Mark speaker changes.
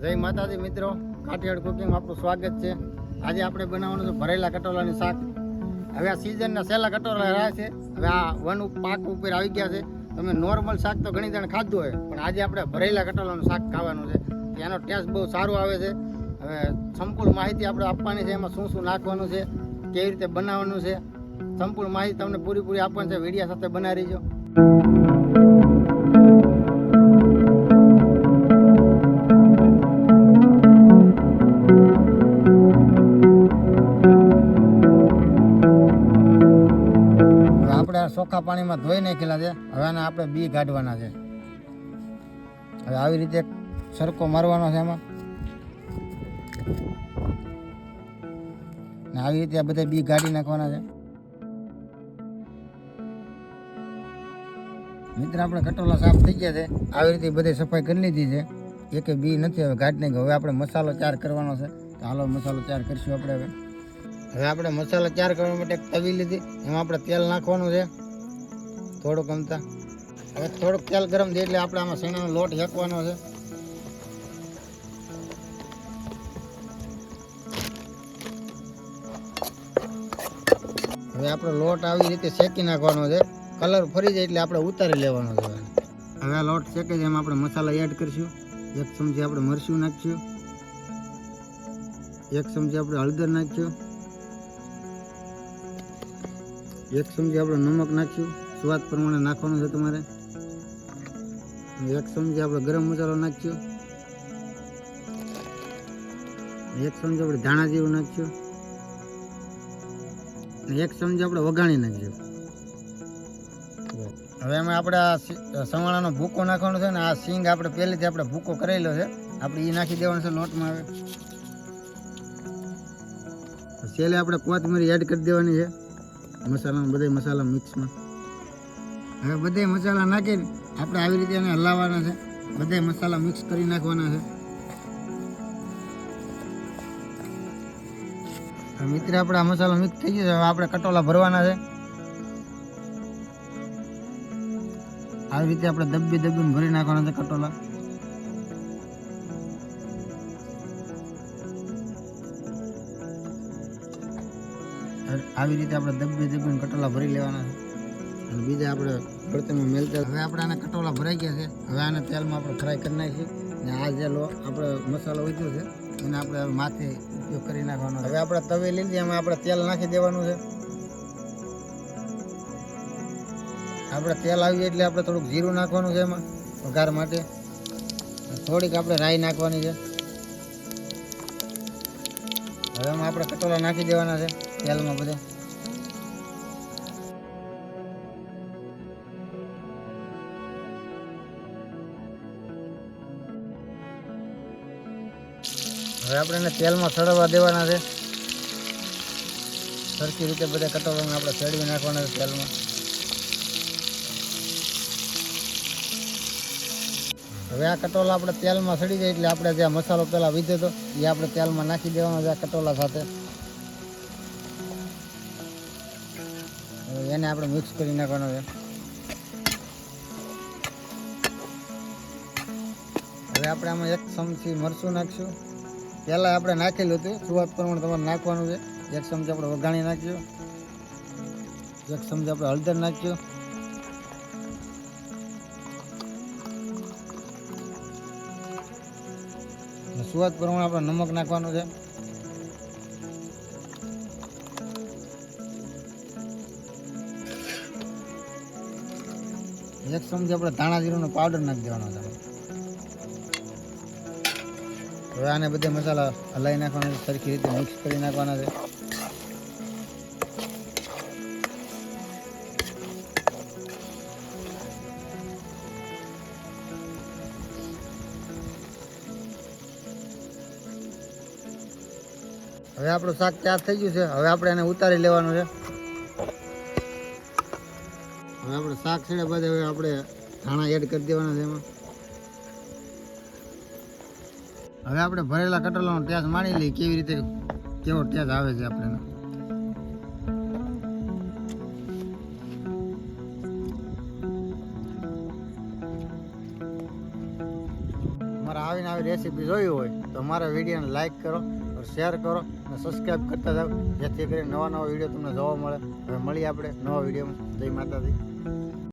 Speaker 1: જય માતાજી મિત્રો. કાઠિયાડ કુકિંગ આપનું સ્વાગત છે. આજે આપણે બનાવવાનું છે ભરેલા કટોલાની શાક. હવે આ સિઝનના સહેલા કટોલા રહ્યા છે. હવે આ વન પાક ઉપર આવી ગયા છે. તમે નોર્મલ શાક તો ઘણી જણ ખાધું હોય, પણ આજે આપણે ભરેલા કટોલાનું શાક ખાવાનું છે. એનો ટેસ્ટ બહુ સારો આવે છે. હવે સંપૂર્ણ માહિતી આપણે આપવાની છે. એમાં શું શું નાખવાનું છે, કેવી રીતે બનાવવાનું છે. સંપૂર્ણ માહિતી તમને પૂરી આપવાની છે. વિડીયા સાથે બનાવી રહીજો. ચોખ્ખા પાણીમાં ધોઈ નાખેલા છે. હવે આને આપણે બી કાઢવાના છે. હવે આવી રીતે સરકો મારવાનો છે એમાં. ને આવી રીતે આ બધા બી કાઢી નાખવાના છે. મિત્ર, આપણે કટોલા સાફ થઈ ગયા છે. આવી રીતે બધી સફાઈ કરી લીધી છે. એકે બી નથી, હવે કાઢી નાખ્યો હવે આપણે મસાલો ચાર કરવાનો છે. તો હાલો મસાલો ચાર કરીશું આપણે હવે. હવે આપણે મસાલા ચાર કરવા માટે એક તવી લીધી. એમાં આપણે તેલ નાખવાનું છે. થોડુંક અમતા હવે થોડુંક તેલ ગરમ દે એટલે આપણે આમાં શેણાનો લોટ હેકવાનો છે. હવે આપણો લોટ આવી રીતે શેકી નાખવાનો છે. કલર ફરી જાય એટલે આપણે ઉતારી લેવાનો છે. હવે આ લોટ શેકે છે, એમાં આપણે મસાલા એડ કરીશું. એક ચમચી આપણે મરચું નાખશું. એક ચમચી આપણે હળદર નાખ્યું એક ચમચી આપણે નમક નાખ્યું સ્વાદ પ્રમાણે નાખવાનું છે તમારે. એક ચમચી આપણે ગરમ મસાલો નાખ્યો. એક ચમચી આપણે ધાણા જેવું નાખ્યું. એક ચમચી આપણે વઘાણી નાખ્યું. હવે એમાં આપણે આ સવાણાનો ભૂકો નાખવાનો છે ને આ સિંગ આપણે પહેલેથી આપણે ભૂકો કરેલો છે. આપણે એ નાખી દેવાનો છે લોટમાં હવે. છેલ્લે આપણે કોથમીરી એડ કરી દેવાની છે. મસાલામાં બધા મસાલા મિક્સમાં હવે બધે મસાલા નાખીને આપણે આવી રીતે એને હલાવવાના છે. બધે મસાલા મિક્સ કરી નાખવાના છે. મિત્ર, આપણે આ મસાલો મિક્સ થઈ ગયો છે. હવે આપણે કટોલા ભરવાના છે. આવી રીતે આપણે દબ્બી દબ્બીને ભરી નાખવાના છે કટોલા. આવી રીતે આપણે દબ્બી દબ્બીને કટોલા ભરી લેવાના છે. અને બીજા આપણે બળતણમાં મેલતા હવે આપણે આને કટોલા ભરાઈ ગયા છે. હવે આને તેલમાં આપણે ફ્રાય કરી નાખીએ. આ જે લો આપણે મસાલો વધ્યો છે, એને આપણે માથે ઉપયોગ કરી નાખવાનો હવે આપણે તવે લીધી એમાં આપણે તેલ નાખી દેવાનું છે. આપણે તેલ આવ્યું એટલે આપણે થોડુંક જીરું નાખવાનું છે એમાં, વઘાર માટે. થોડીક આપણે રાઈ નાખવાની છે. હવે એમાં આપણે કટોલા નાખી દેવાના છે, તેલમાં બધા. હવે આપણે એને તેલમાં સળવા દેવાના છે. સરખી રીતે બધા કટોરાને આપણે સળવી નાખવાના છે તેલમાં. હવે આ કટોલા આપણે તેલમાં સડી જાય એટલે આપણે જે મસાલો પહેલાં વીધો હતો એ આપણે તેલમાં નાખી દેવાનો છે આ કટોલા સાથે. એને આપણે મિક્સ કરી નાખવાનો છે. હવે આપણે આમાં એક ચમચી મરચું નાખીશું. પહેલાં આપણે નાખેલું હતું. સુવાદ પ્રમાણે તમારે નાખવાનું છે. એક ચમચી આપણે વઘાણી નાખ્યું એક ચમચી આપણે હળદર નાખ્યું સુવાત પ્રમાણે આપણે નમક નાખવાનું છે. એક ચમચી આપણે ધાણા જીરુંનો પાવડર નાખી દેવાનો છે. હવે આને બધા મસાલા હલાવી નાખવાના છે, સરખી રીતે મિક્સ કરી નાખવાના છે. હવે આપણું શાક તૈયાર થઈ ગયું છે. હવે આપણે એને ઉતારી લેવાનું છે. હવે આપણે શાક છે બાદ હવે આપણે ધાણા એડ કરી દેવાના છે એમાં. હવે આપણે ભરેલા કટોલાનો ટેસ્ટ માણી લઈએ, કેવી રીતે કેવો ટેસ્ટ આવે છે આપણે મારા આવીને આવી રેસીપી રેસીપી જોઈ હોય, તો મારા વિડીયોને લાઇક કરો શેર કરો, અને સબસ્ક્રાઈબ કરતા જાઓ, જેથી કરીને નવા નવા વીડિયો તમને જોવા મળે. હવે મળીએ આપણે નવા વિડીયોમાં. જય માતાજી.